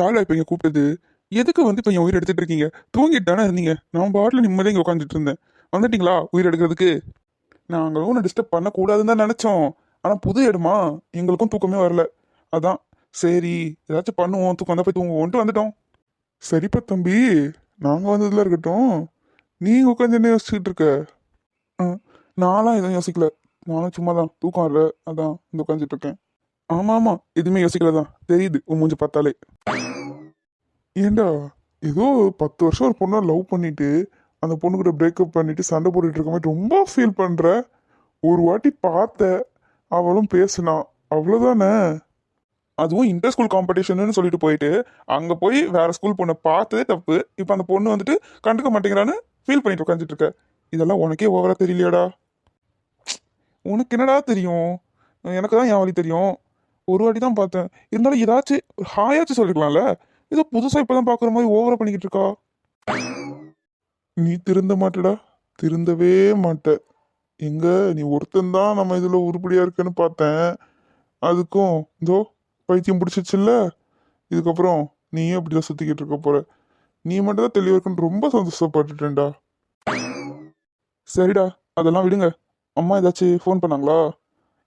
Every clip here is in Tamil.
உங்க இப்போ இங்கே கூப்பிட்டது எதுக்கு வந்து இப்போ என் உயிர் எடுத்துட்டு இருக்கீங்க? தூங்கிட்டு தானே இருந்தீங்க? நான் பாட்டில் நிம்மதியாக இங்கே உட்காந்துட்டு இருந்தேன். வந்துட்டீங்களா உயிர் எடுக்கிறதுக்கு? நாங்கள் ஒன்று டிஸ்டர்ப் பண்ணக்கூடாதுன்னு தான் நினச்சோம். ஆனால் புது இடமா? எங்களுக்கும் தூக்கமே வரல. அதான். சரி ஏதாச்சும் பண்ணுவோம். தூக்கம் வந்தால் போய் தூங்குவோன்ட்டு வந்துட்டோம். சரிப்பா தம்பி நாங்கள் வந்ததுல இருக்கட்டும். நீங்கள் உட்காந்து என்ன யோசிச்சுட்டு இருக்க? ஆ, நான்லாம் எதுவும் யோசிக்கல. நானும் சும்மா தான் தூக்கம் வரல. அதான் இந்த உட்காந்துட்டு இருக்கேன். ஆமா ஆமா எதுவுமே யோசிக்கல தான் தெரியுது உன் மூஞ்சி பார்த்தாலே. ஏண்டா ஏதோ பத்து வருஷம் ஒரு பொண்ணை லவ் பண்ணிட்டு அந்த பொண்ணு கூட பிரேக்கப் பண்ணிட்டு சண்டை போட்டுட்டு இருக்க மாதிரி ரொம்ப ஃபீல் பண்ற? ஒரு வாட்டி பார்த்த அவளும் பேசினா அவ்வளோதானே அதுவும் இன்டர் ஸ்கூல் காம்படிஷன்னு சொல்லிட்டு போயிட்டு அங்கே போய் வேற ஸ்கூல் பொண்ணை பார்த்ததே தப்பு. இப்போ அந்த பொண்ணு வந்துட்டு கண்டுக்க மாட்டேங்கிறான்னு ஃபீல் பண்ணிட்டு உட்காந்துட்டு இருக்க. இதெல்லாம் உனக்கே ஓவரா தெரியலையாடா? உனக்கு என்னடா தெரியும்? எனக்கு தான் என் வழி தெரியும். ஒரு வாட்டி தான் பார்த்தேன். இருந்தாலும் ஏதாச்சும் ஹாயாச்சும் சொல்லிக்கலாம்ல ஏதோ புதுசாக இப்போ தான் பார்க்குற மாதிரி ஓவரா பண்ணிக்கிட்டு இருக்கா நீ திருந்த மாட்டடா. திருந்தவே மாட்ட. எங்க? நீ ஒருத்தன் தான் நம்ம இதில் உருப்படியா இருக்கேன்னு பார்த்தேன். அதுக்கும் இதோ பைத்தியம் பிடிச்சிச்சுல்ல இதுக்கப்புறம் நீயே அப்படிதான் சுத்திக்கிட்டு இருக்க போற. நீ மட்டும் தான் தெளிவா இருக்குன்னு ரொம்ப சந்தோஷப்பட்டுட்டேன்டா. சரிடா அதெல்லாம் விடுங்க. அம்மா ஏதாச்சும் ஃபோன் பண்ணாங்களா?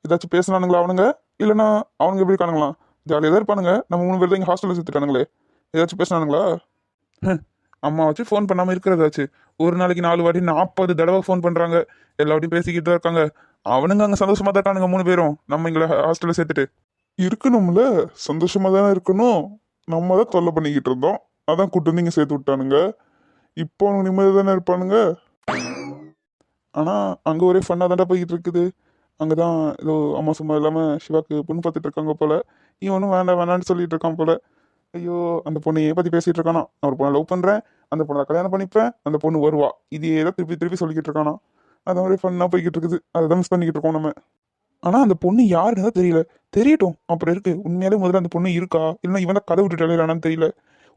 ஏதாச்சும் பேசினானுங்களா அவனுங்க? இல்லைன்னா அவனுங்க எப்படி இருக்கானுங்களா? ஜாலியாக தான் இருப்பானுங்க. நம்ம மூணு பேர் தான் இங்கே ஹாஸ்டலில் சேர்த்துட்டானுங்களே ஏதாச்சும் பேசினானுங்களா? அம்மா வச்சு ஃபோன் பண்ணாமல் இருக்கிறதாச்சு. ஒரு நாளைக்கு நாலு வாட்டி நாற்பது தடவை ஃபோன் பண்ணுறாங்க எல்லாவட்டையும் பேசிக்கிட்டு தான் இருக்காங்க. அவனுங்க அங்கே சந்தோஷமாக தான் இருக்கானுங்க மூணு பேரும். நம்ம எங்களை ஹாஸ்டலில் சேர்த்துட்டு. இருக்கணும்ல. சந்தோஷமாக தானே இருக்கணும். நம்ம தான் தொல்லை பண்ணிக்கிட்டு இருந்தோம். அதான் கூட்டு வந்து இங்கே சேர்த்து விட்டானுங்க. இப்போ அவனுங்க நிம்மதி தானே இருப்பானுங்க. ஆனால் அங்கே ஒரே ஃபன்னாக தாண்டா போய்கிட்டு இருக்குது. அங்கே தான் ஏதோ அம்மா சும்மா இல்லாமல் சிவாக்கு பொண்ணு பார்த்துட்டு இருக்காங்க போல். இவனும் வேண்டாம் வேணான்னு சொல்லிட்டு இருக்கான் போல். ஐயோ அந்த பொண்ணையே பற்றி பேசிகிட்டு இருக்கானா? நான் ஒரு பொண்ணை லவ் பண்ணுறேன் அந்த பொண்ணை கல்யாணம் பண்ணிப்பேன் அந்த பொண்ணு வருவா. இதே தான் திருப்பி திருப்பி சொல்லிக்கிட்டு இருக்கானா? அது மாதிரி ஃபன்னாக போய்கிட்டு இருக்குது. அதை தான் மிஸ் பண்ணிக்கிட்டு இருக்கோம் நம்ம. ஆனால் அந்த பொண்ணு யாருன்னு தான் தெரியல. தெரியட்டும். அப்புறம் இருக்குது உண்மையாலே முதல்ல அந்த பொண்ணு இருக்கா? இல்லைன்னா இவன் தான் கதை விட்டுட்டு தெரியல.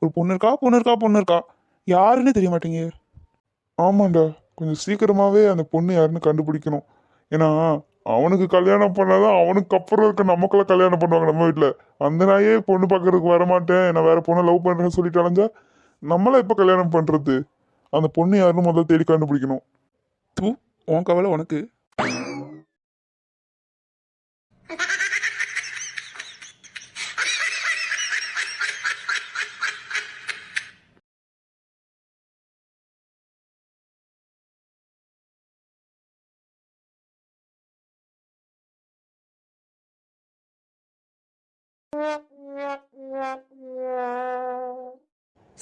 ஒரு பொண்ணு இருக்கா? பொண்ணு இருக்கா? பொண்ணு இருக்கா? யாருன்னு தெரிய மாட்டேங்க ஆமாண்டா. கொஞ்சம் சீக்கிரமாகவே அந்த பொண்ணு யாருன்னு கண்டுபிடிக்கணும். ஏன்னா அவனுக்கு கல்யாணம் பண்ணாதான் அவனுக்கு அப்புறம் இருக்க நமக்குள்ள கல்யாணம் பண்ணுவாங்க நம்ம வீட்டில் அந்த நாயே பொண்ணு பார்க்கறதுக்கு வரமாட்டேன். நான் வேற பொண்ணை லவ் பண்ணுறேன்னு சொல்லிட்டு அலைஞ்சா நம்மளை எப்போ கல்யாணம் பண்ணுறது அந்த பொண்ணு யாருன்னு முதல்ல தேடி கண்டுபிடிக்கணும். தூ உன் கவலை உனக்கு.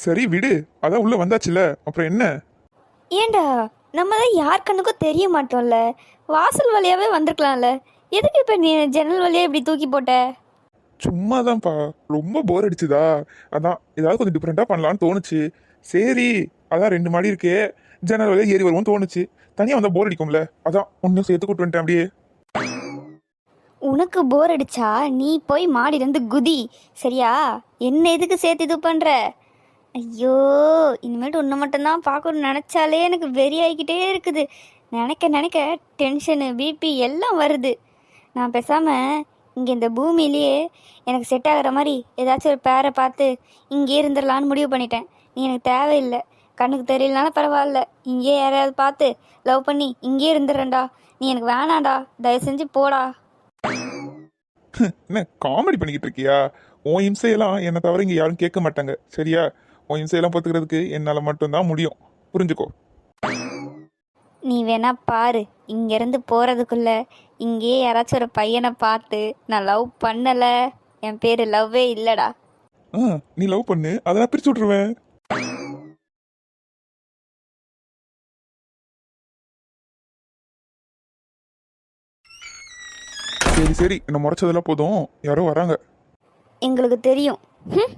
சரி விடு. அதான் உள்ள வந்தாச்சுல அப்புறம் என்ன? ஏண்டா நம்ம தான் யார் கண்ணுக்கும் தெரிய மாட்டோம்ல. வாசல் வழியாவே வந்திருக்கலாம்ல. எதுக்கு இப்போ நீ ஜன்னல் வழியா இப்படி தூக்கி போட்ட? சும்மா தான்ப்பா ரொம்ப போர் அடிச்சுதா. அதான் ஏதாவது கொஞ்சம் டிஃப்ரெண்ட்டாக பண்ணலான்னு தோணுச்சு. சரி அதான் ரெண்டு மாடி இருக்கே. ஜன்னல் வழியா ஏறி வருவோம்னு தோணுச்சு. தனியாக வந்தால் போர் அடிக்கும்ல. அதான் ஒன்றும் சேர்த்து கூட்டு வந்துட்டேன் அப்படியே. உனக்கு போர் அடிச்சா நீ போய் மாடியிலேருந்து குதி. சரியா? என்ன எதுக்கு சேர்த்து இது பண்ற? ஐயோ இனிமேட்டு ஒன்று மட்டும்தான் பார்க்கணும்னு நினச்சாலே எனக்கு வெறி ஆகிக்கிட்டே இருக்குது. நினைக்க நினைக்க டென்ஷனு பிபி எல்லாம் வருது. நான் பேசாமல் இங்கே இந்த பூமியிலேயே எனக்கு செட் ஆகிற மாதிரி ஏதாச்சும் ஒரு பேரை பார்த்து இங்கே இருந்துடலான்னு முடிவு பண்ணிட்டேன். நீ எனக்கு தேவையில்லை. கண்ணுக்கு தெரியலனாலும் பரவாயில்ல. இங்கேயே யாரையாவது பார்த்து லவ் பண்ணி இங்கேயே இருந்துடுறேன்டா. நீ எனக்கு வேணாம்டா. தயவு செஞ்சு போடா. என்ன காமெடி பண்ணிக்கிட்டு இருக்கியா? உன் இம்சையெல்லாம் என்னை தவிர இங்கே யாரும் கேட்க மாட்டாங்க. சரியா? உன் பார்த்துக்கிறதுக்கு என்னால் மட்டும்தான் முடியும். புரிஞ்சுக்கோ. நீ வேணா பாரு. இங்கேருந்து போகிறதுக்குள்ள இங்கேயே யாராச்சும் ஒரு பையனை பார்த்து நான் லவ் பண்ணலை. என் பேர் லவ்வே இல்லைடா. ஆ நீ லவ் பண்ணு. அதை நான் பிரிச்சு விட்ருவேன் சரி சரி. என்ன முறைச்சதெல்லாம் போதும். யாரோ வராங்க. எங்களுக்கு தெரியும். ஹம்.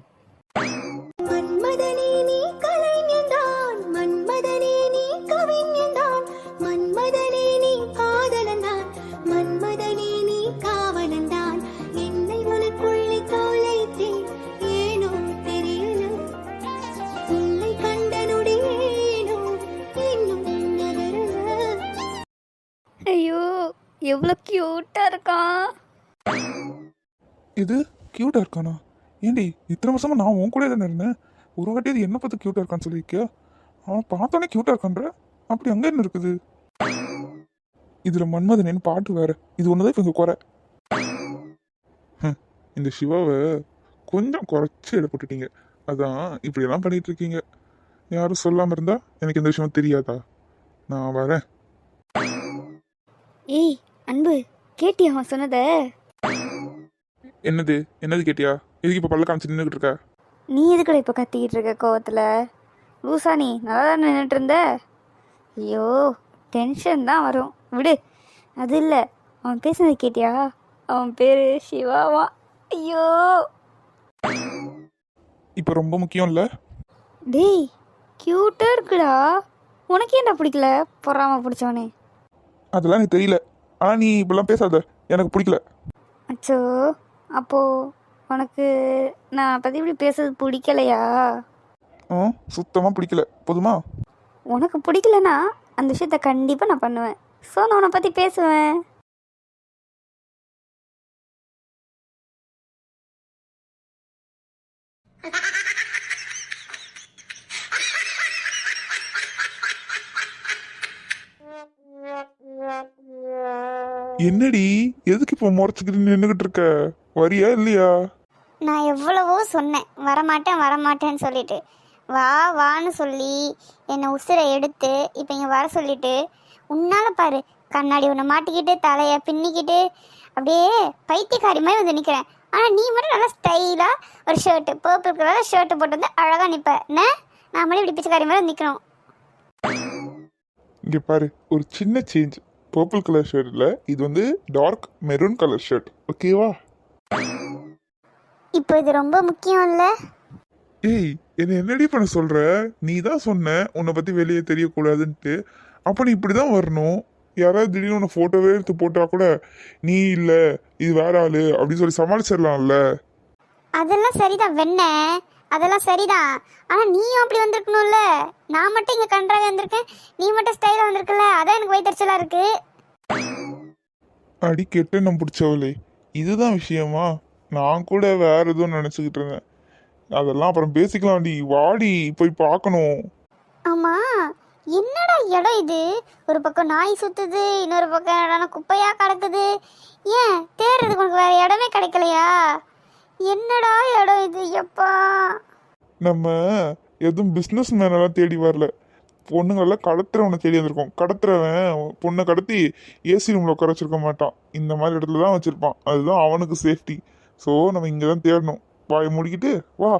க்யூட்டாக இருக்கானா? ஏண்டி இத்தனை வருஷமாக நான் உன் கூட தானே இருந்தேன்? ஒரு வாட்டி அது என்ன பார்த்து க்யூட்டாக இருக்கான்னு சொல்லியிருக்கியா? அவன் பார்த்தோன்னே க்யூட்டாக இருக்கான்ற? அப்படி அங்கே என்ன இருக்குது? இதில் மன்மதனேன்னு பாட்டு வேற. இது ஒன்று தான் இங்க குறை. இந்த சிவாவை கொஞ்சம் குறைச்சி எடை போட்டுட்டீங்க அதான் இப்படியெல்லாம் பண்ணிட்டு இருக்கீங்க. யாரும் சொல்லாமல் இருந்தா எனக்கு இந்த விஷயம் தெரியாதா? நான் வரேன். ஏய் அன்பு கேட்டியா அவன் சொன்னதை? என்னது? என்னது கேட்டியா? எதுக்கு இப்ப பல்ல காமிச்சு நின்றுகிட்டு இருக்க? நீ எதுக்குடா இப்போ கத்திக்கிட்டு இருக்க கோவத்தில்? லூசா நீ நல்லா தான் நின்றுட்டு இருந்த? ஐயோ டென்ஷன் தான் வரும். விடு. அது இல்லை. அவன் பேசுனது கேட்டியா? அவன் பேர் சிவாவா. ஐயோ. இப்ப ரொம்ப முக்கியம் இல்ல? டேய் க்யூட்டாக இருக்குடா. உனக்கு ஏன்டா பிடிக்கல? பொறாம பிடிச்சவனே. அதெல்லாம் எனக்கு தெரியல. ஆனா நீ இப்பெல்லாம் பேசாத. எனக்கு பிடிக்கல. அச்சோ. அப்போது உனக்கு நான் பற்றி இப்படி பேசுறது பிடிக்கலையா? ஆ சுத்தமா பிடிக்கல. போதுமா? உனக்கு பிடிக்கலனா அந்த விஷயத்த கண்டிப்பாக நான் பண்ணுவேன். ஸோ நான் உன்னை பற்றி பேசுவேன். என்னடி? எதுக்கு இப்போ முறைச்சிக்கிட்டு நின்றுகிட்டு இருக்க? வரியா இல்லையா? நான் எவ்வளவோ சொன்னேன். வரமாட்டேன் வரமாட்டேன்னு சொல்லிட்டு. வா வான்னு சொல்லி என்னை உசுரை எடுத்து இப்போ இங்கே வர சொல்லிட்டு உன்னால பாரு கண்ணாடி ஒன்று மாட்டிக்கிட்டு தலையை பின்னிக்கிட்டு அப்படியே பைத்தியக்காரி மாதிரி வந்து நிற்கிறேன் ஆனால் நீ மட்டும் நல்லா ஸ்டைலாக ஒரு ஷர்ட்டு பர்பிள் கலர் ஷர்ட்டு போட்டு வந்து அழகாக நிற்ப என்ன? நான் மட்டும் இப்படி பிச்சைக்காரி மாதிரி நிற்கணும் இங்க பாரு ஒரு சின்ன சேஞ்ச் பர்பிள் கலர் ஷர்ட்ல இது வந்து டார்க் மெரூன் கலர் ஷர்ட் ஓகேவா இப்போ இது ரொம்ப முக்கியம் இல்லை ஏய் என்ன என்னடி பண்ண சொல்ற? நீ தான் சொன்ன உன்னை பத்தி வெளியே தெரியக்கூடாதுன்ட்டு. அப்ப நீ இப்படிதான் வரணும். யாராவது திடீர்னு உன்னை போட்டோவே எடுத்து போட்டா கூட நீ இல்ல இது வேற ஆளு அப்படின்னு சொல்லி சமாளிச்சிடலாம்ல. அதெல்லாம் சரிதான் வெண்ண. அதெல்லாம் சரிதான். ஆனால் நீயும் அப்படி வந்திருக்கணும்ல? நான் மட்டும் இங்கே கன்றாவே வந்திருக்கேன். நீ மட்டும் ஸ்டைலாக வந்திருக்கல? அதான் எனக்கு வயிற்றுச்சலாக இருக்கு. அடி கெட்ட நம்ம பிடிச்சவளே. இதுதான் விஷயமா? நான் கூட வேற எதுவும் நினைச்சுக்கிட்டு இருந்தேன். அதெல்லாம் அப்புறம் பேசிக்கலாம் டி. வாடி போய் பார்க்கணும். ஆமாம் என்னடா இடம் இது? ஒரு பக்கம் நாய் சுத்துது இன்னொரு பக்கம் என்னடா குப்பையாக கிடக்குது. ஏன்? தேடுறதுக்கு உனக்கு வேற இடமே கிடைக்கலையா? என்னடா இடம் இது? எப்பா. நம்ம எதுவும் பிஸ்னஸ் மேனெல்லாம் தேடி வரல. பொண்ணுங்களெல்லாம் கடத்துறவனை தேடி வந்திருக்கோம். கடத்துறவன் பொண்ணை கடத்தி ஏசி ரூமில் உட்கார வச்சிருக்க மாட்டான். இந்த மாதிரி இடத்துல தான் வச்சிருப்பான். அதுதான் அவனுக்கு சேஃப்டி ஸோ நம்ம இங்கே தான் தேடணும். வாயை மூடிக்கிட்டு வா.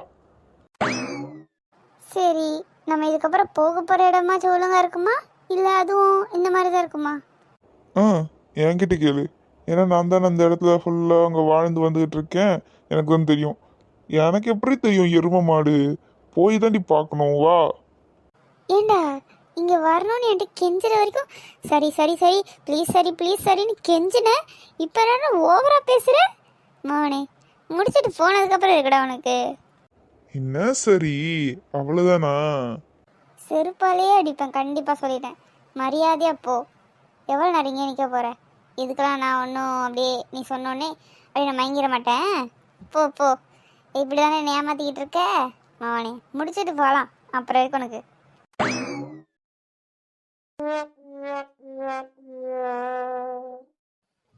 சரி நம்ம இதுக்கப்புறம் போக போகிற இடமாச்சும் ஒழுங்கா இருக்குமா? இல்லை அதுவும் இந்த மாதிரி தான் இருக்குமா? ஆ என்கிட்ட கேளு. ஏன்னா நான் தான் அந்த இடத்துல ஃபுல்லாக அங்கே வாழ்ந்து வந்துகிட்டு இருக்கேன். எனக்கு தான் தெரியும். எனக்கு எப்படி தெரியும்? எரும மாடு. போய் தாண்டி பார்க்கணும். வா. ஏண்டா? இங்கே வரணும்னு என்கிட்ட கெஞ்சுற வரைக்கும் சரி சரி சரி ப்ளீஸ் சரி ப்ளீஸ் சரின்னு கெஞ்சினேன் இப்போ என்ன ஓவரா பேசுகிற மோனே முடிச்சிட்டு போனதுக்கப்புறம் இருக்கடா உனக்கு. என்ன சரி? அவ்வளோதானா செருப்பாலேயே அடிப்பேன் கண்டிப்பாக சொல்லிட்டேன். மரியாதையாக போ. எவ்வளோ நேரம் இங்கே நிற்க போகிற இதுக்கெல்லாம் நான் ஒன்றும் அப்படியே நீ சொன்னோன்னே அப்படியே நான் மயங்கிட மாட்டேன். போ போ. இப்படி தானே ஏமாற்றிக்கிட்டு இருக்க? மாவனே முடிச்சிட்டு போகலாம் அப்புறம் இருக்கு உனக்கு.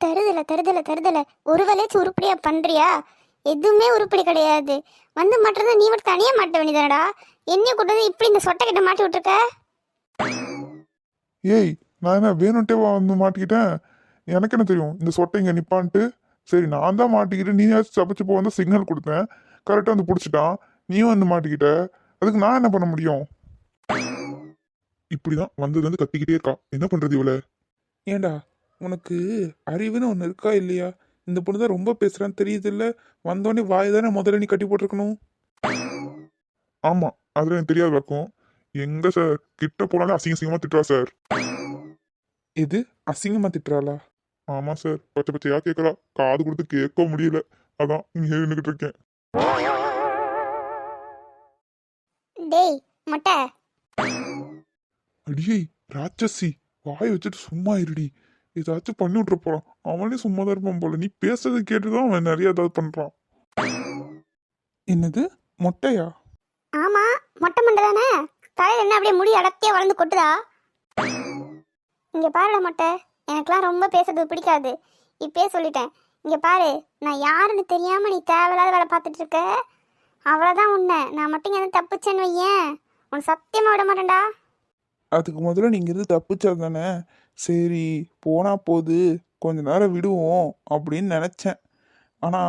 தருதல தருதல தருதல. ஒரு வேலையாச்சும் உருப்படியா பண்றியா? எதுவுமே உருப்படி கிடையாது. வந்து மாட்டுறத நீ மட்டும் தனியா மாட்ட வேண்டியதானடா என்னைய கூட்டு வந்து இப்படி இந்த சொட்டை கிட்ட மாட்டி விட்டுருக்க? ஏய் நான் என்ன வேணும்ட்டே வந்து மாட்டிக்கிட்டேன்? எனக்கு என்ன தெரியும்? இந்த சொட்டை இங்கே நிப்பான்ட்டு. சரி நான் தான் மாட்டிக்கிட்டு நீ சமைச்சு போக வந்து சிக்னல் கொடுத்தேன். கரெக்டாக வந்து பிடிச்சிட்டான். நீயும் வந்து மாட்டிக்கிட்ட. அதுக்கு நான் என்ன பண்ண முடியும்? இப்படிதான் வந்தது வந்து கத்திக்கிட்டே இருக்கா என்ன பண்றது இவள? ஏண்டா உனக்கு அறிவுன்னு ஒன்று இருக்கா இல்லையா? இந்த பொண்ணு தான் ரொம்ப பேசுறான்னு தெரியுது இல்ல வந்தோடனே வாய் தானே முதல்ல நீ கட்டி போட்டிருக்கணும்? ஆமா அதுல எனக்கு தெரியாது வழக்கம் எங்க சார்? கிட்ட போனாலே அசிங்க அசிங்கமா திட்டுறா சார். இது அசிங்கமா திட்டுறாளா? ஆமா சார் பச்சை பச்சையா கேக்குறா. காது கொடுத்து கேட்க முடியல. அதான் இங்க நின்னுகிட்டு இருக்கேன். டேய் மொட்டை. அடியே ராட்சசி வாய் வச்சுட்டு சும்மா இருடி. ஏதாச்சும் பண்ணி விட்டுற போறான். அவனே சும்மா தான் இருப்பான் போல. நீ பேசுறதை கேட்டுதான் அவன் நிறைய ஏதாவது பண்றான். என்னது? மொட்டையா? ஆமா மொட்டை மண்டை தானே? தலையில என்ன அப்படியே முடி அடர்த்தியா வளர்ந்து கொட்டுதா? இங்க பாருடா மொட்டை. எனக்குலாம் ரொம்ப பேசுறது பிடிக்காது. இப்பயே சொல்லிட்டேன். இங்க பாரு நான் யாருன்னு தெரியாம நீ தேவையில்லாத வேலை பார்த்துட்டு இருக்க. அவ்வளோதான் உன்னை. நான் மட்டும் எதுவும் தப்புச்சேன்னு வையேன். உன் சத்தியமா விட மாட்டேன்டா. அதுக்கு முதல்ல நீங்க இருந்து தப்பிச்சா தானே? சரி போனா போது கொஞ்ச நேரம் விடுவோம் அப்படின்னு நினைச்சேன். ஆனா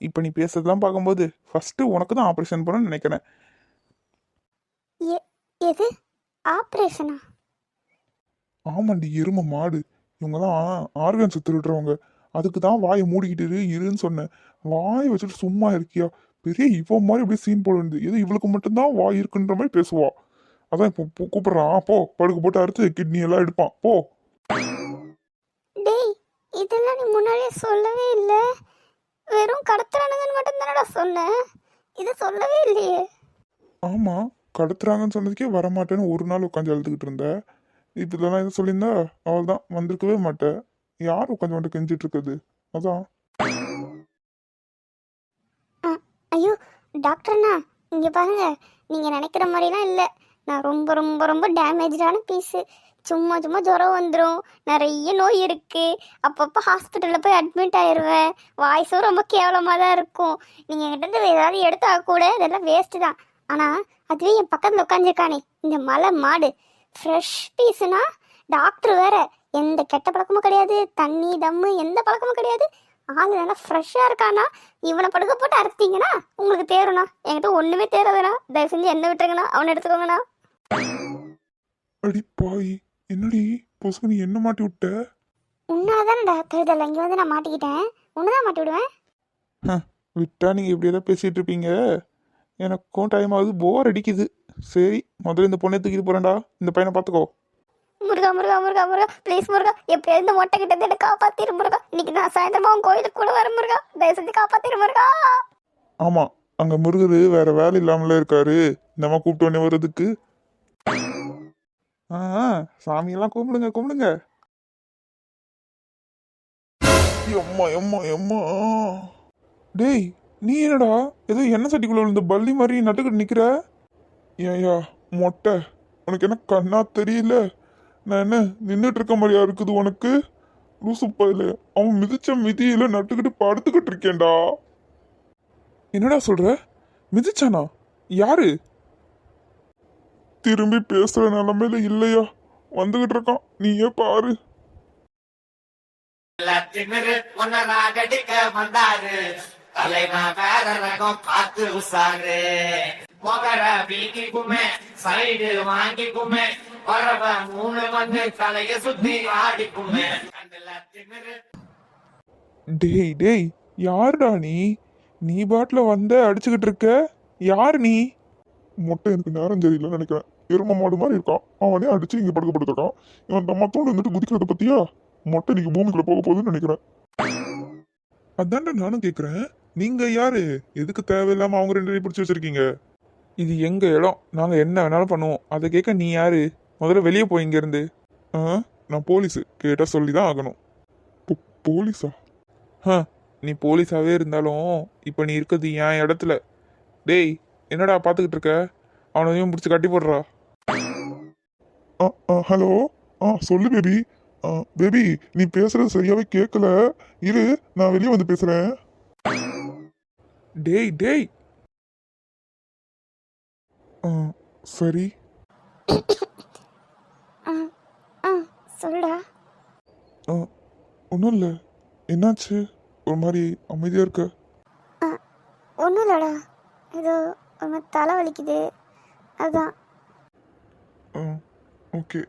இப்ப நீ பேசுறதெல்லாம் பார்க்கும்போது ஃபர்ஸ்ட் உனக்கு தான் ஆப்ரேஷன் பண்ணணும்னு நினைக்கிறேன். எது? ஆப்ரேஷனா ஆமாண்டி எரும மாடு. இவங்கெல்லாம் ஆர்கன்ஸ் திருடுறவங்க அதுக்கு தான் வாயை மூடிக்கிட்டு இரு, இருன்னு சொன்னேன். வாயை வச்சுட்டு சும்மா இருக்கியா? பெரிய இவ மாதிரி அப்படியே சீன் போட வேண்டியது. எது இவளுக்கு மட்டும்தான் வாய் இருக்குன்ற மாதிரி பேசுவா? அதான் இப்போ கூப்பிடுறான். போ படுக்க போட்டு அறுத்து கிட்னி எல்லாம் எடுப்பான். போ. டேய் இதெல்லாம் நீ முன்னாடியே சொல்லவே இல்லை. வெறும் கடத்துறானுங்கன்னு மட்டும் தானடா சொன்னேன் இதை சொல்லவே இல்லையே. ஆமா கடத்துறாங்கன்னு சொன்னதுக்கே வரமாட்டேன்னு ஒரு நாள் உட்காந்து அழுதுகிட்டு இருந்த. இதெல்லாம் எதுவும் சொல்லியிருந்தா? அவள் தான் வந்திருக்கவே மாட்டேன் யார் உட்காந்து வந்துட்டு கெஞ்சிட்டு இருக்குது அதான் ஐயோ டாக்டர்ண்ணா இங்கே பாருங்க. நீங்கள் நினைக்கிற மாதிரிலாம் இல்லை. நான் ரொம்ப ரொம்ப ரொம்ப டேமேஜான பீஸு சும்மா சும்மா ஜுரம் வந்துடும் நிறைய நோய் இருக்குது அப்பப்போ ஹாஸ்பிட்டலில் போய் அட்மிட் ஆயிடுவேன் வாய்ஸும் ரொம்ப கேவலமாக தான் இருக்கும். நீங்கள் என்கிட்ட ஏதாவது எடுத்தா கூட இதெல்லாம் வேஸ்ட்டு தான். ஆனால் அதுவே என் பக்கத்தில் உட்காந்துருக்கானே இந்த மலை மாடு. ஃப்ரெஷ் பீஸுனா டாக்டர் வேற. எந்த கெட்ட பழக்கமும் கிடையாது. தண்ணி தம்மு எந்த பழக்கமும் கிடையாது. ஆள் நல்லா ஃப்ரெஷ்ஷாக இருக்கானா? இவனை படுக்க போட்டு அறுத்தீங்கன்னா உங்களுக்கு தேருண்ணா. என்கிட்ட ஒன்றுமே தேராதுண்ணா. தயவு செஞ்சு என்ன விட்டுருங்கண்ணா. அவனை எடுத்துக்கோங்கண்ணா. அடி பாய் என்னடி? பொசுக்கு நீ என்ன மாட்டி விட்ட? உன்னால தானேடா கழுதல்ல இங்கே வந்து நான் மாட்டிக்கிட்டேன். உன்னை தான் மாட்டி விடுவேன்? விட்டா நீங்க இப்படி ஏதாவது பேசிட்டு இருப்பீங்க? எனக்கும் டைம் ஆகுது. போர் அடிக்குது. சரி முதல்ல இந்த பொண்ணை தூக்கிட்டு போறேன்டா. இந்த பையனை பார்த்துக்கோ முருகா முருகா முருகா முருகா ப்ளீஸ் முருகா எப்படியாவது இந்த மொட்டை கிட்ட என்ன காப்பாத்திரு முருகா. இன்னைக்கு நான் சாயந்தரமா உன் கோயிலுக்கு கூட வரேன் முருகா. தயவு செஞ்சு காப்பாத்திரு முருகா. ஆமா அங்க முருகரு வேற வேலை இல்லாமல இருக்காரு. நம்ம கூப்பிட்டு உடனே வர்றதுக்கு ஆ சாமியெல்லாம் கும்பிடுங்க கும்பிடுங்க. எம்மா எம்மா எம்மா. டேய் நீ என்னடா? ஏதோ எண்ணெய் சட்டிக்குள்ள விழுந்த பள்ளி மாதிரி நட்டுக்கிட்டு நிக்கிற? ஏயா மொட்டை. உனக்கு என்ன கண்ணா தெரியல? நான் என்ன நின்றுட்டு இருக்க மாதிரியா இருக்குது உனக்கு? லூசு பையில. அவன் மிதிச்ச மிதியில நட்டுக்கிட்டு படுத்துக்கிட்டு இருக்கேன்டா. என்னடா சொல்ற? மிதிச்சானா? யாரு? திரும்பி பேசுற நிலைமையில இல்லையா? வந்துகிட்டு இருக்கான். நீயே பாரு. தலைவன் வேற ரகம் பார்த்து உசாரு. முகர வீங்கிக்குமே சைடு வாங்கிக்குமே வரவ மூணு வந்து தலைய சுத்தி ஆடிக்குமே. டேய் டேய் யாருடா நீ? நீ பாட்டில் வந்த அடிச்சுக்கிட்டு இருக்க. யார் நீ? மொட்டை எனக்கு நேரம் தெரியலன்னு நினைக்கிறேன். எரும மாடு மாதிரி இருக்கான். அவனே அடிச்சு இங்க படுக்க படுத்துருக்கான் இவன் தம்மத்தோடு வந்துட்டு குதிக்கிறத பத்தியா? மொட்டை நீங்க பூமிக்குள்ள போக போகுதுன்னு நினைக்கிறேன். அதான்டா நானும் கேக்குறேன். நீங்க யாரு? எதுக்கு தேவையில்லாம அவங்க ரெண்டு பேரையும் பிடிச்சி வச்சிருக்கீங்க? இது எங்க இடம்? நாங்க என்ன வேணாலும் பண்ணுவோம். அதை கேட்க நீ யாரு? முதல்ல வெளியே போய் இங்க இருந்து ஆ? நான் போலீஸ். கேட்டா சொல்லி தான் ஆகணும் போலீஸா? ஹ நீ போலீஸாவே இருந்தாலும் இப்போ நீ இருக்கிறது என் இடத்துல. டேய் என்னடா பார்த்துக்கிட்டு இருக்க? அவனையும் பிடிச்சி கட்டி போடுறா. ஹலோ? ஆ சொல்லு பேபி. பேபி நீ பேசுறது சரியாவே கேட்கல இரு நான் வெளியே வந்து பேசுறேன். டேய் டேய். ஆ, சரி. ஆ ஆ சொல்லுடா ஒன்றும் இல்லை. என்னாச்சு? ஒரு மாதிரி அமைதியாக இருக்க. ஒன்றும் இல்லைடா. ஏதோ ஒரு தலை வலிக்குது. அதான். ஓகே.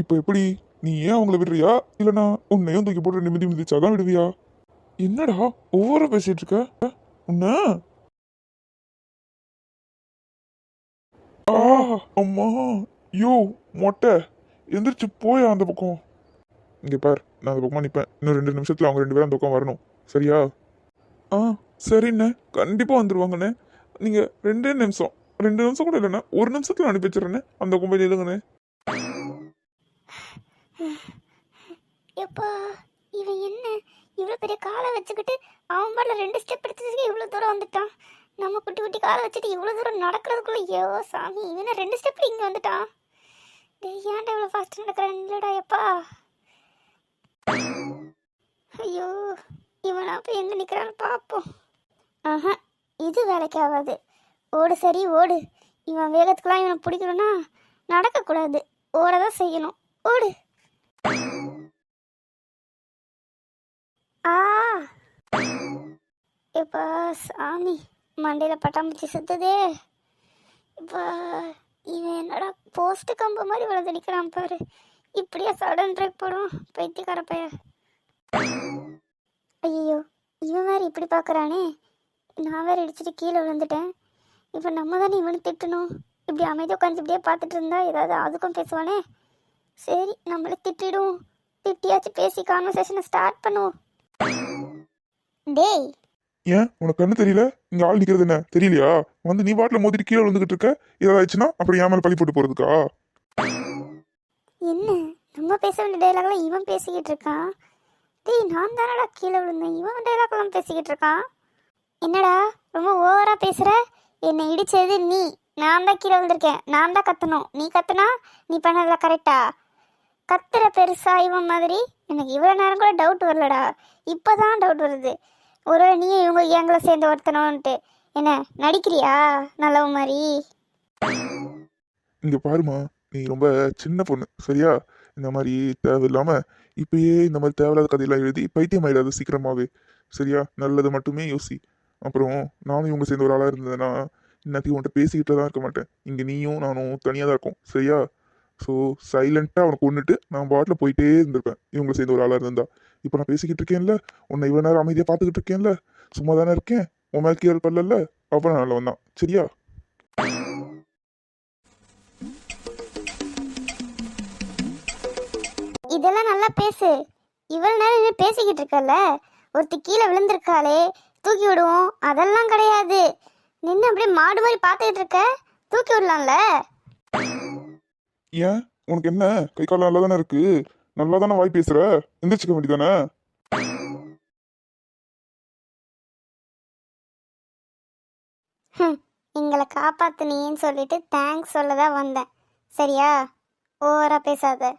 இப்போ எப்படி? நீ ஏன் அவங்கள விடுறியா? இல்லைனா உன்னையும் தூக்கி போட்டு நிமிதி மிதிச்சாதான் விடுவியா? என்னடா ஒவ்வொரு பேசிட்டு இருக்க? உன்ன? ஆ அம்மா. யோ மொட்டை. எந்திரிச்சு போயா அந்த பக்கம்? இங்கே பார் நான் அந்த பக்கமாக நிற்பேன் இன்னும் ரெண்டு நிமிஷத்தில் அவங்க ரெண்டு பேரும் அந்த பக்கம் வரணும். சரியா? ஆ சரிண்ணே. கண்டிப்பாக வந்துடுவாங்கண்ணே நீங்கள் ரெண்டே நிமிஷம். ரெண்டு நிமிஷம் கூட இல்லைண்ணே. ஒரு நிமிஷத்தில் அனுப்பி வச்சிடறேண்ணே. அந்த கும்பல் எழுதுங்கண்ணே. எப்பா இவன் என்ன? இவ்வளோ பெரிய காலை வச்சுக்கிட்டு அவன் பாட்டில் ரெண்டு ஸ்டெப் எடுத்துட்டு இவ்வளோ தூரம் வந்துட்டான். நம்ம குட்டி குட்டி காலை வச்சுட்டு இவ்வளோ தூரம் நடக்கிறதுக்குள்ள ஐயோ சாமி இவனை ரெண்டு ஸ்டெப் இங்கே வந்துட்டான். டேய் ஏன்டா இவ்வளோ ஃபாஸ்ட் நடக்கிறேன் இல்லைடா எப்பா? ஐயோ இவன் அப்போ எங்கே நிற்கிறான்னு பார்ப்போம் ஆஹா இது வேலைக்கு ஆகாது ஓடு சரி ஓடு. இவன் வேகத்துக்குலாம் இவனை பிடிக்கணும்னா நடக்கக்கூடாது. ஓட தான் செய்யணும். ஓடு. ஆ. இப்போ சாமி. மண்டையில் பட்டாம்பூச்சி சுத்துதே. இப்போ இவன் என்னடா போஸ்ட் கம்பு மாதிரி விழுந்து நிற்கிறான் பாரு. இப்படியே சடன் ட்ரெக் போடும் பைத்தியக்கார பைய ஐயோ இவன் வேறு இப்படி பார்க்குறானே நான் வேறு இடிச்சிட்டு கீழே விழுந்துட்டேன். இப்போ நம்ம தானே இவனை திட்டணும்? இப்படி அமைதியாக உட்காந்து இப்படியே பார்த்துட்டு இருந்தா ஏதாவது அதுக்கும் பேசுவானே? சரி நம்மளே திட்டிடுவோம் திட்டியாச்சும் பேசி கான்வர்சேஷனை ஸ்டார்ட் பண்ணுவோம். டேய். ஏன்? உனக்கு கண்ணு தெரியல? இங்க ஆள் நிக்கிறது என்ன? தெரியலையா? வந்து நீ பாட்டில் மோதிட்டு கீழே விழுந்துகிட்டு இருக்க. ஏதாவது ஆயிடுச்சுன்னா அப்புறம் ஏன் மேல பழி போட்டு போறதுக்கா? என்ன? நம்ம பேச வேண்டிய டைலாக்லாம் இவன் பேசிக்கிட்டு இருக்கான்? டேய் நான் தானடா கீழே விழுந்தேன். இவன் டைலாக்லாம் பேசிக்கிட்டு இருக்கான்? என்னடா ரொம்ப ஓவரா பேசுற? என்னை இடிச்சது நீ. நான் தான் கீழே விழுந்திருக்கேன். நான் தான் கத்தணும். நீ கத்துனா நீ பண்ணல கரெக்டா கத்துற பெருசா இவன் மாதிரி? எனக்கு இவ்வளோ நேரம் கூட டவுட் வரலடா. இப்போ தான் டவுட் வருது. ஒருவேளை நீ இவங்க எங்களை சேர்ந்து ஒருத்தனோன்ட்டு. என்ன நடிக்கிறியா? நல்லவ மாதிரி? இங்க பாருமா நீ ரொம்ப சின்ன பொண்ணு சரியா? இந்த மாதிரி தேவையில்லாமல் இப்பயே இந்த மாதிரி தேவையில்லாத கதையெல்லாம் எழுதி பைத்தியம் ஆயிடாது சீக்கிரமாகவே சரியா? நல்லது மட்டுமே யோசி. அப்புறம் நானும் இவங்க சேர்ந்த ஒரு ஆளாக இருந்ததுன்னா இன்னத்தையும் உன்கிட்ட பேசிக்கிட்டு தான் இருக்க மாட்டேன். இங்கே நீயும் நானும் தனியாக தான் இருக்கோம். சரியா? ஸோ சைலண்ட்டாக அவனை கொண்டுட்டு நான் பாட்டில் போயிட்டே இருந்திருப்பேன். இவங்க சேர்ந்த ஒரு ஆளாக இருந்தா. இப்போ நான் பேசிக்கிட்டு இருக்கேன்ல? உன்னை இவ்வளோ நேரம் அமைதியாக பார்த்துக்கிட்டு இருக்கேன்ல? சும்மா தானே இருக்கேன்? உன் மேல் கீழ் பல்லல அப்புறம் நல்ல வந்தான் சரியா? இதெல்லாம் நல்லா பேசு. இவ்வளவு நேரம் பேசிக்கிட்டு இருக்கல ஒருத்தி கீழே விழுந்திருக்காளே. தூக்கி விடுவோம். அதெல்லாம் கிடையாது. நின்று அப்படியே மாடு மாதிரி பார்த்துக்கிட்டு இருக்க. தூக்கி விடலாம்ல? ஏன்? உனக்கு என்ன? கை கால் நல்லா தானே இருக்கு? நல்லா தானே வாய் பேசுற? எந்திரிச்சுக்க வேண்டியதானே? எங்களை காப்பாத்துனீன்னு சொல்லிட்டு தேங்க்ஸ் சொல்ல தான் வந்தேன். சரியா? ஓவரா பேசாத.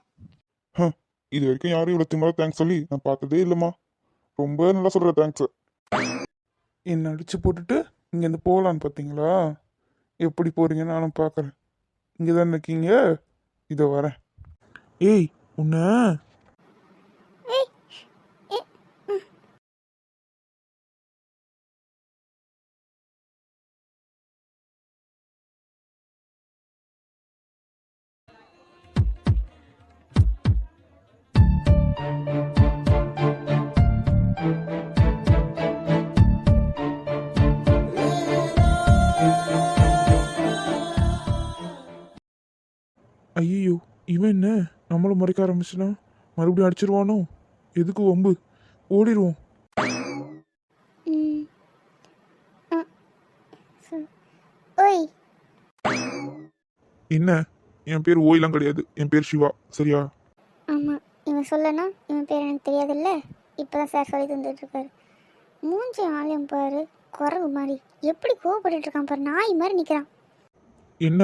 இது வரைக்கும் யாரும் இவ்வளோ திமிரா தேங்க்ஸ் சொல்லி நான் பார்த்ததே இல்லைம்மா. ரொம்ப நல்லா சொல்ற தேங்க்ஸ் என்னை அடித்து போட்டுட்டு இங்கேருந்து போகலான்னு பார்த்தீங்களா? எப்படி போகிறீங்கன்னு நானும் பார்க்குறேன். இங்கே தான் இருக்கீங்க? இதோ வரேன். ஏய் உன்னை ஐயோ இவன் என்ன? நம்மளும் மறைக்க ஆரம்பிச்சுனா? மறுபடியும் அடிச்சிருவானோ? எதுக்கு வம்பு? ஓடிடுவோம் என்ன? என் பேர் ஓய்லாம் கிடையாது. என் பேர் சிவா. சரியா? ஆமாம் இவன் சொல்லனா இவன் பேர் எனக்கு தெரியாதுல்ல? இப்போ தான் சார் சொல்லி தந்துட்டு இருக்காரு மூஞ்சி ஆலயம் பாரு. குறவு மாதிரி எப்படி கோவப்பட்டுட்டு இருக்கான் பாரு. நாய் மாதிரி நிற்கிறான் என்ன?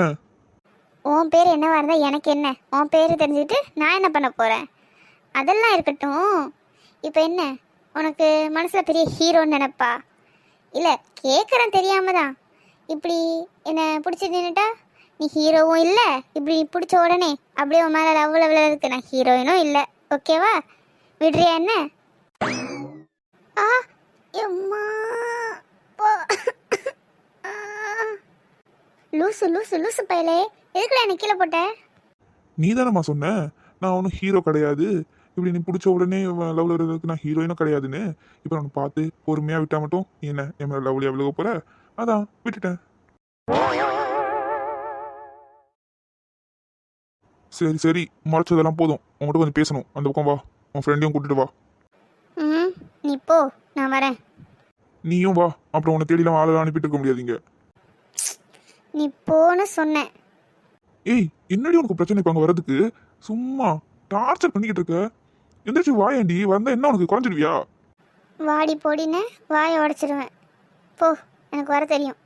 உன் பேர் என்னவா இருந்தால் எனக்கு என்ன? உன் பேர் தெரிஞ்சுக்கிட்டு நான் என்ன பண்ண போகிறேன் அதெல்லாம் இருக்கட்டும். இப்போ என்ன? உனக்கு மனசில் பெரிய ஹீரோன்னு நினைப்பா? இல்லை கேட்குறேன் தெரியாம தான். இப்படி என்னை பிடிச்சி நின்றுட்டா நீ ஹீரோவும் இல்லை. இப்படி நீ பிடிச்ச உடனே அப்படியே உன் மேலே லவ் லெவலில் இருக்கு நான் ஹீரோயினும் இல்லை. ஓகேவா விடுறியா என்ன ஆ எம்மா போ. ஆ. லூசு லூசு லூசு பயலே. எதுக்குடா என்ன கீழே போட்ட? நீ தானம்மா சொன்ன? நான் ஒன்றும் ஹீரோ கிடையாது. இப்படி நீ பிடிச்ச உடனே லவ்ல இருக்கிறதுக்கு நான் ஹீரோயினும் கிடையாதுன்னு. இப்போ நான் பார்த்து பொறுமையாக விட்டா மட்டும் நீ என்ன என் மேலே லவ்லியாக விழுக போற? அதான் விட்டுட்டேன். சரி சரி மறைச்சதெல்லாம் போதும். உங்கள்கிட்ட கொஞ்சம் பேசணும். அந்த பக்கம் வா. உன் ஃப்ரெண்டையும் கூட்டிட்டு வா. ம் நீ போ. நான் வரேன். நீயும் வா. அப்புறம் உன்னை தேடிலாம் ஆளை அனுப்பிட்டு இருக்க முடியாதீங்க. நீ போன்னு சொன்னேன் ஏய் என்னடி உனக்கு பிரச்சனை இப்போ அங்கே வர்றதுக்கு? சும்மா டார்ச்சர் பண்ணிக்கிட்டு இருக்க. எந்திரிச்சு வாயேண்டி வந்தா என்ன உனக்கு குறைஞ்சிடுவியா? வாடி போடின்னு வாயை உடச்சிடுவேன் போ எனக்கு வர தெரியும்.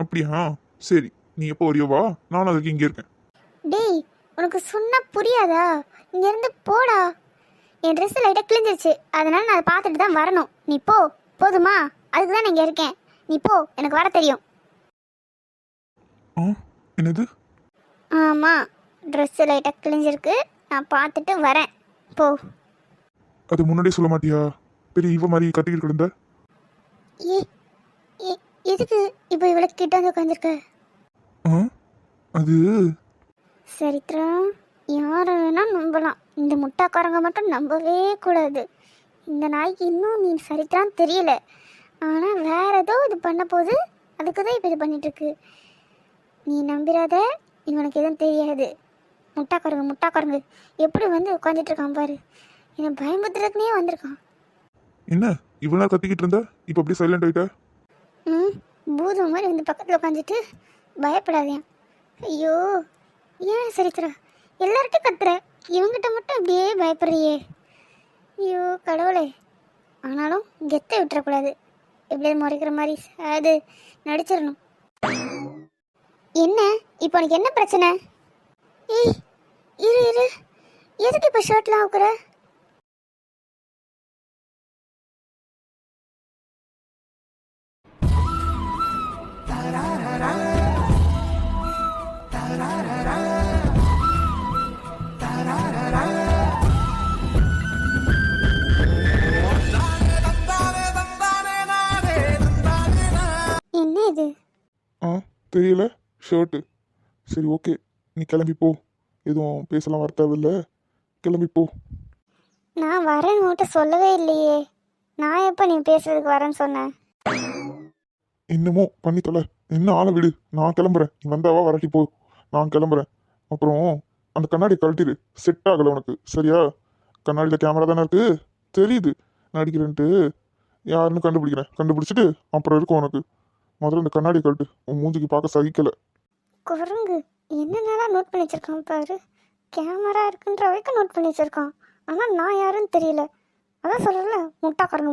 அப்படியா? சரி நீ எப்போ வரியோ வா. நானும் அதுக்கு இங்கே இருக்கேன். டேய் உனக்கு சொன்னா புரியாதா? இங்கேருந்து போடா. என் ட்ரெஸ் லைட்டாக கிழிஞ்சிருச்சு. அதனால நான் அதை பார்த்துட்டு தான் வரணும். நீ போ போதுமா? அதுக்கு தான் நான் இங்கே இருக்கேன். நீ போ எனக்கு வர தெரியும். ஆ என்னது? ஆமாம் ட்ரெஸ்ஸு லைட்டாக கிழிஞ்சிருக்கு. நான் பார்த்துட்டு வரேன். போ. அது முன்னாடியே சொல்ல மாட்டியா? பெரிய இவ மாதிரி கட்டிக்கிட்டு கிடந்த? ஏ ஏ- எதுக்கு இப்போ இவ்வளோ கிட்ட வந்து உட்காந்துருக்க ஆ அது சரித்ரா யாரை வேணா நம்பலாம். இந்த முட்டாக்காரங்க மட்டும் நம்பவே கூடாது. இந்த நாய்க்கு இன்னும் நீ சரித்ரான்னு தெரியல. ஆனால் வேற ஏதோ இது பண்ண போது அதுக்கு தான் இப்போ இது பண்ணிட்டு இருக்கு. நீ நம்பிராத இவனுக்கு எதுவும் தெரியாது. முட்டாக்காரங்க முட்டாக்காரங்க. எப்படி வந்து உட்காந்துட்டு இருக்கான் பாரு. என்னை பயமுத்துறதுக்குனே வந்திருக்கான். என்ன? இவ்வளோ கத்திக்கிட்டு இருந்த? இப்போ அப்படியே சைலண்ட் ஆயிட்ட? ம் பூதம் மாதிரி வந்து பக்கத்தில் உட்காந்துட்டு பயப்படாதேன் ஐயோ ஏன் சரித்திரா எல்லார்ட்டும் கத்துற. இவங்கிட்ட மட்டும் அப்படியே பயப்படுறியே. ஐயோ கடவுளே. ஆனாலும் கெத்தை விட்டுறக்கூடாது. எப்படியாவது முறைக்கிற மாதிரி அது நடிச்சிடணும். என்ன? இப்போ உனக்கு என்ன பிரச்சனை? ஏய் இரு இரு. எதுக்கு இப்போ ஷர்ட்லாம் அவுக்குற என்ன இது? ஆ தெரியல. ஷர்ட்டு சரி ஓகே நீ கிளம்பி போ. எதுவும் பேசலாம் வர தேவையில்ல. கிளம்பி போ. நான் வரேன்னு உன்கிட்ட சொல்லவே இல்லையே. நான் எப்போ நீ பேசுறதுக்கு வரேன்னு சொன்னேன்? என்னமோ பண்ணி தொலை. என்ன ஆளை விடு. நான் கிளம்புறேன். நீ வந்தாவா வரட்டி போ. நான் கிளம்புறேன். அப்புறம் அந்த கண்ணாடி கழட்டிடு. செட் ஆகலை உனக்கு. சரியா? கண்ணாடியில் கேமரா தானே இருக்கு? தெரியுது. நான் அடிக்கிறேன்ட்டு. யாருன்னு கண்டுபிடிக்கிறேன். கண்டுபிடிச்சிட்டு அப்புறம் இருக்கும் உனக்கு. முதல்ல இந்த கண்ணாடி கழட்டு. உன் மூஞ்சிக்கு பார்க்க சகிக்கலை. குரங்கு என்னென்னலாம் நோட் பண்ணி வச்சுருக்கான் பாரு. கேமரா இருக்குன்ற வரைக்கும் நோட் பண்ணி வச்சுருக்கான் ஆனால் நான் யாருன்னு தெரியல. அதான் சொல்கிறல முட்டா குரங்கு